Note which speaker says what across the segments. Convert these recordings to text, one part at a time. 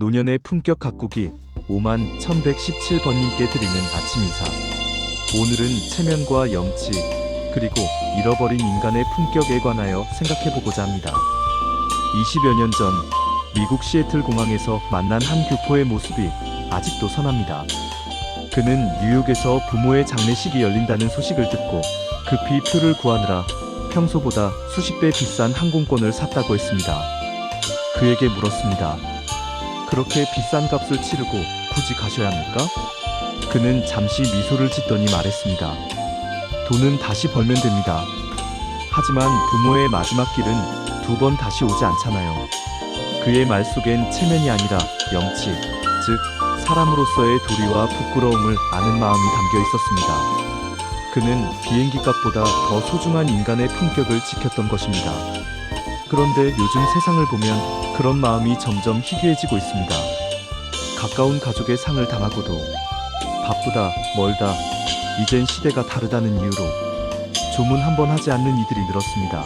Speaker 1: 노년의 품격 가꾸기 5만 1117번님께 드리는 아침 인사. 오늘은 체면과 염치, 그리고 잃어버린 인간의 품격에 관하여 생각해보고자 합니다. 20여 년 전, 미국 시애틀 공항에서 만난 한 교포의 모습이 아직도 선합니다. 그는 뉴욕에서 부모의 장례식이 열린다는 소식을 듣고 급히 표를 구하느라 평소보다 수십 배 비싼 항공권을 샀다고 했습니다. 그에게 물었습니다. 그렇게 비싼 값을 치르고 굳이 가셔야 합니까? 그는 잠시 미소를 짓더니 말했습니다. 돈은 다시 벌면 됩니다. 하지만 부모의 마지막 길은 두 번 다시 오지 않잖아요. 그의 말 속엔 체면이 아니라 염치, 즉 사람으로서의 도리와 부끄러움을 아는 마음이 담겨 있었습니다. 그는 비행기 값보다 더 소중한 인간의 품격을 지켰던 것입니다. 그런데 요즘 세상을 보면 그런 마음이 점점 희귀해지고 있습니다. 가까운 가족의 상을 당하고도 바쁘다, 멀다, 이젠 시대가 다르다는 이유로 조문 한 번 하지 않는 이들이 늘었습니다.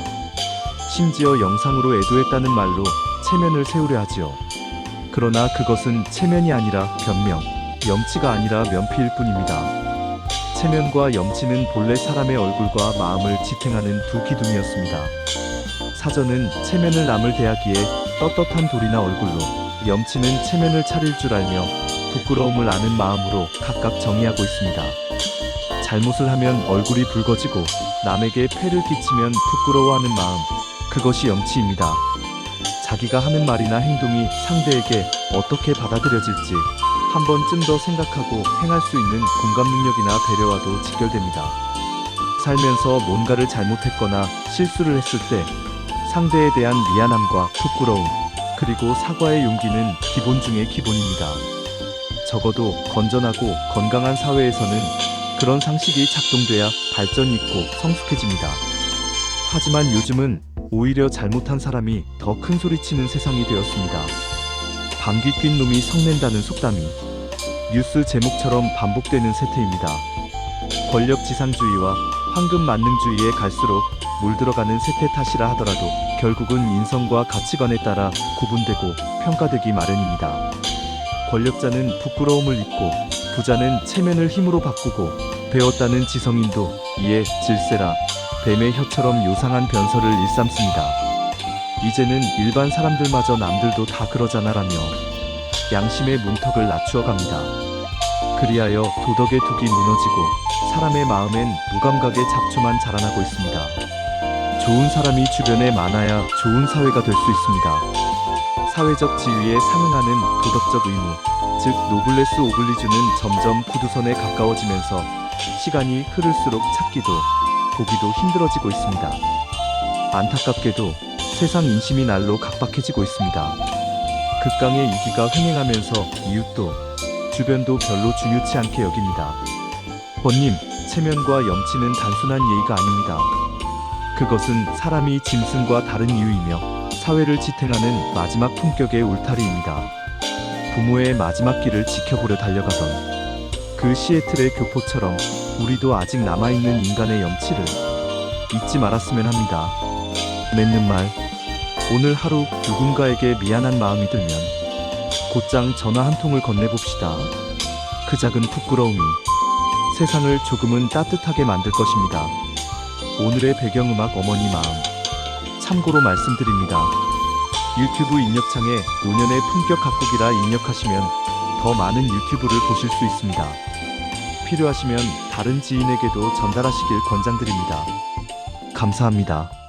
Speaker 1: 심지어 영상으로 애도했다는 말로 체면을 세우려 하지요. 그러나 그것은 체면이 아니라 변명, 염치가 아니라 면피일 뿐입니다. 체면과 염치는 본래 사람의 얼굴과 마음을 지탱하는 두 기둥이었습니다. 사전은 체면을 남을 대하기에 떳떳한 돌이나 얼굴로, 염치는 체면을 차릴 줄 알며 부끄러움을 아는 마음으로 각각 정의하고 있습니다. 잘못을 하면 얼굴이 붉어지고 남에게 폐를 끼치면 부끄러워하는 마음, 그것이 염치입니다. 자기가 하는 말이나 행동이 상대에게 어떻게 받아들여질지 한 번쯤 더 생각하고 행할 수 있는 공감 능력이나 배려와도 직결됩니다. 살면서 뭔가를 잘못했거나 실수를 했을 때 상대에 대한 미안함과 부끄러움, 그리고 사과의 용기는 기본 중의 기본입니다. 적어도 건전하고 건강한 사회에서는 그런 상식이 작동돼야 발전이 있고 성숙해집니다. 하지만 요즘은 오히려 잘못한 사람이 더 큰 소리치는 세상이 되었습니다. 방귀 낀 놈이 성낸다는 속담이 뉴스 제목처럼 반복되는 세태입니다. 권력 지상주의와 황금 만능주의에 갈수록 물들어가는 세태 탓이라 하더라도 결국은 인성과 가치관에 따라 구분되고 평가되기 마련입니다. 권력자는 부끄러움을 잊고 부자는 체면을 힘으로 바꾸고 배웠다는 지성인도 이에 질세라 뱀의 혀처럼 요상한 변설을 일삼습니다. 이제는 일반 사람들마저 남들도 다 그러잖아라며 양심의 문턱을 낮추어 갑니다. 그리하여 도덕의 둑이 무너지고 사람의 마음엔 무감각의 잡초만 자라나고 있습니다. 좋은 사람이 주변에 많아야 좋은 사회가 될 수 있습니다. 사회적 지위에 상응하는 도덕적 의무, 즉 노블레스 오블리주는 점점 구두선에 가까워지면서 시간이 흐를수록 찾기도 보기도 힘들어지고 있습니다. 안타깝게도 세상 인심이 날로 각박해지고 있습니다. 극강의 이기가 횡행하면서 이웃도 주변도 별로 중요치 않게 여깁니다. 번님, 체면과 염치는 단순한 예의가 아닙니다. 그것은 사람이 짐승과 다른 이유이며 사회를 지탱하는 마지막 품격의 울타리입니다. 부모의 마지막 길을 지켜보려 달려가던 그 시애틀의 교포처럼 우리도 아직 남아있는 인간의 염치를 잊지 말았으면 합니다. 맺는 말, 오늘 하루 누군가에게 미안한 마음이 들면 곧장 전화 한 통을 건네봅시다. 그 작은 부끄러움이 세상을 조금은 따뜻하게 만들 것입니다. 오늘의 배경음악 어머니 마음. 참고로 말씀드립니다. 유튜브 입력창에 노년의 품격 가꾸기라 입력하시면 더 많은 유튜브를 보실 수 있습니다. 필요하시면 다른 지인에게도 전달하시길 권장드립니다. 감사합니다.